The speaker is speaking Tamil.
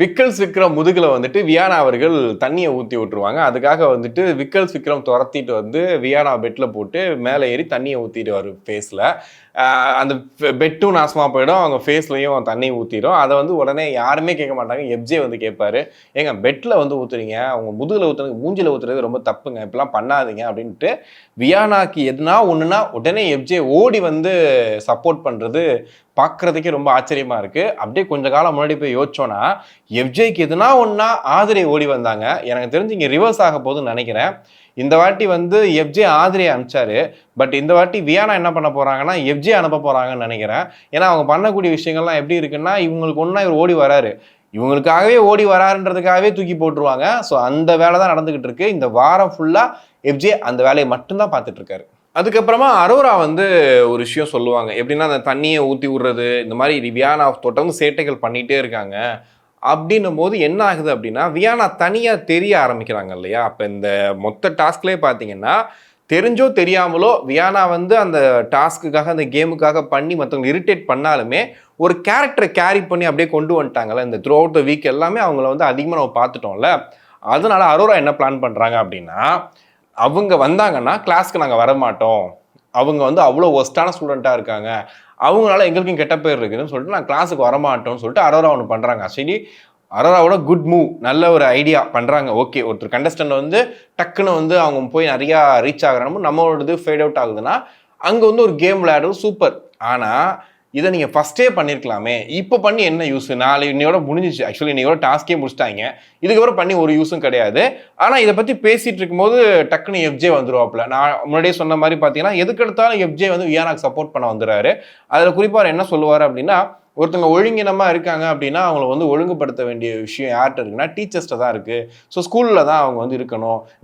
விக்கல்ஸ் விக்ரம் முதுகில் வந்துட்டு வியானா அவர்கள் தண்ணியை ஊற்றி விட்டுருவாங்க. அதுக்காக வந்துட்டு விக்கல்ஸ் விக்ரம் துரத்திட்டு வந்து வியானா பெட்டில் போட்டு மேலே ஏறி தண்ணியை ஊற்றிட்டு வரும் ஃபேஸில் அந்த பெட்டும் நாசமாக போயிடும். அவங்க ஃபேஸ்லையும் தண்ணி ஊற்றிடும் அதை வந்து உடனே யாருமே கேட்க மாட்டாங்க. எப்ஜே வந்து கேட்பாரு. ஏங்க பெட்டில் வந்து ஊற்றுறீங்க அவங்க முதுகில் ஊற்றுறது மூஞ்சில் ஊற்றுறது ரொம்ப தப்புங்க. இப்படிலாம் பண்ணாதீங்க அப்படின்ட்டு வியானாக்கு எதுனா ஒன்றுனா உடனே எப்ஜே ஓடி வந்து சப்போர்ட் பண்ணுறது பார்க்குறதுக்கே ரொம்ப ஆச்சரியமா இருக்கு. அப்படியே கொஞ்ச காலம் முன்னாடி போய் யோசிச்சோன்னா எஃப்ஜேக்கு எதுனா ஒன்றா ஆதிரை ஓடி வந்தாங்க. எனக்கு தெரிஞ்சு இங்கே ரிவர்ஸ் ஆக போகுதுன்னு நினைக்கிறேன். இந்த வாட்டி வந்து எஃப்ஜே ஆதிரை அனுப்பிச்சாரு. பட் இந்த வாட்டி வியானா என்ன பண்ண போறாங்கன்னா எஃப்ஜே அனுப்ப போறாங்கன்னு நினைக்கிறேன். ஏன்னா அவங்க பண்ணக்கூடிய விஷயங்கள்லாம் எப்படி இருக்குன்னா இவங்களுக்கு ஒன்றா இவர் ஓடி வராரு. இவங்களுக்காகவே ஓடி வராருன்றதுக்காகவே தூக்கி போட்டுருவாங்க. ஸோ அந்த வேலை தான் நடந்துகிட்டு இருக்கு. இந்த வாரம் ஃபுல்லாக எஃப்ஜே அந்த வேலையை மட்டும்தான் பார்த்துட்டு இருக்காரு. அதுக்கப்புறமா அரோரா வந்து ஒரு விஷயம் சொல்லுவாங்க. எப்படின்னா அந்த தண்ணியை ஊற்றி விடுறது இந்த மாதிரி வியானா தொடர்ந்து சேட்டைகள் பண்ணிகிட்டே இருக்காங்க. அப்படின்னும் போது என்ன ஆகுது அப்படின்னா வியானா தனியாக தெரிய ஆரம்பிக்கிறாங்க இல்லையா? அப்போ இந்த மொத்த டாஸ்க்லேயே பார்த்தீங்கன்னா தெரிஞ்சோ தெரியாமலோ வியானா வந்து அந்த டாஸ்க்குக்காக அந்த கேமுக்காக பண்ணி மற்றவங்க இரிட்டேட் பண்ணாலுமே ஒரு கேரக்டரை கேரி பண்ணி அப்படியே கொண்டு வந்துட்டாங்கல்ல இந்த த்ரூ அவுட் த வீக் எல்லாமே அவங்கள வந்து அதிகமாக நம்ம பார்த்துட்டோம்ல. அதனால அரோரா என்ன பிளான் பண்ணுறாங்க அப்படின்னா அவங்க வந்தாங்கன்னா கிளாஸ்க்கு நாங்கள் வர மாட்டோம் அவங்க வந்து அவ்வளோ ஒஸ்டான ஸ்டூடெண்ட்டாக இருக்காங்க. அவங்களால எங்களுக்கும் கெட்ட பேர் இருக்குதுன்னு சொல்லிட்டு நான் கிளாஸுக்கு வரமாட்டோம்னு சொல்லிட்டு அரோரா ஒன்று பண்ணுறாங்க சரி அரோராவோட குட் மூவ் நல்ல ஒரு ஐடியா பண்ணுறாங்க ஓகே ஒருத்தர் கண்டஸ்டன்ட் வந்து டக்குன்னு வந்து அவங்க போய் நிறையா ரீச் ஆகுறமோ நம்மளோடது ஃபேட் அவுட் ஆகுதுன்னா அங்கே வந்து ஒரு கேம் விளையாடுறது சூப்பர் ஆனால் இதை நீங்கள் ஃபஸ்ட்டே பண்ணியிருக்கலாமே இப்போ பண்ணி என்ன யூஸ் நாளை இன்னையோட முடிஞ்சிச்சு. ஆக்சுவலி இன்னையோட டாஸ்க்கே முடிச்சிட்டாங்க. இதுக்கப்புறம் பண்ணி ஒரு யூஸும் கிடையாது. ஆனால் இதை பற்றி பேசிகிட்டு இருக்கும்போது டக்குன்னு எஃப்ஜே வந்துருவாப்புல. நான் முன்னாடியே சொன்ன மாதிரி பார்த்தீங்கன்னா எதுக்கெடுத்தாலும் எஃப்ஜே வந்து வியானாக்கு சப்போர்ட் பண்ண வந்துடுறாரு. அதில் குறிப்பாக என்ன சொல்லுவார் அப்படின்னா ஒருத்தவங்க ஒழுங்கினமாக இருக்காங்க அப்படின்னா அவங்கள வந்து ஒழுங்குபடுத்த வேண்டிய விஷயம் யார்கிட்ட இருக்குன்னா டீச்சர்ஸ்ட்ட தான் இருக்குது ஸோ ஸ்கூலில் தான் அவங்க வந்து இருக்கணும்.